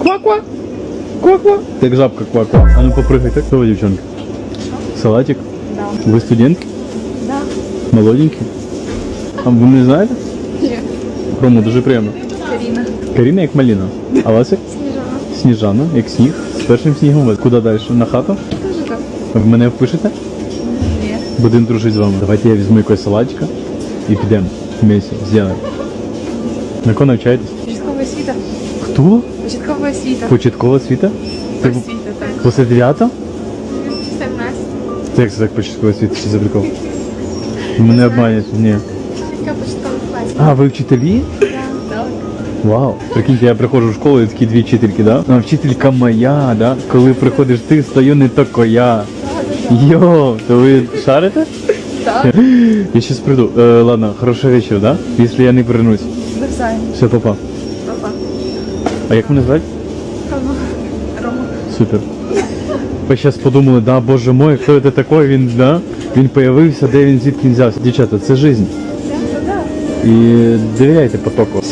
Ква-ква. Ква-ква. Як жабка ква-ква. А ну попрыгай так. Что вы, девчонки? Салатик? Да. Ви студентки? Да. Молоденькі? А ви не знаєте? Ні. Рому, дуже приємно. Каріна. Каріна як маліна. А вас як? Сніжана. Сніжана, як сніг. З першим снігом. Куди далі? На хату? Тоже так. В мене впишете? Ні. Будемо дружити з вами. Давайте я візьму якогось салатика і підемо вместе, зробимо. На кого навчаєтесь? Початкова освіта. Хто? Початкова освіта. Початкова освіта? Освіта, так. После 9? 17. Це як це так початкова освіта? Що за прикол? Мене обманять. Ні. Яка початкова класі? А, ви вчителі? Так. Вау. Прикиньте, я приходжу в школу і такі дві вчительки, да? А вчителька моя, да? Коли приходиш ти, стою не тако я. Йо, то ви шарите? Так. Я сейчас приду. Э, ладно, хорошего вечера, да? Если я не вернусь. Навзаєм. Все, папа. Папа. А як мене звати? Рома. Супер. Ви зараз подумали, да, боже мой, хто це такий, він, да? Він появився, де він звідки взявся. Дівчата, це так. І довіряйте потоку.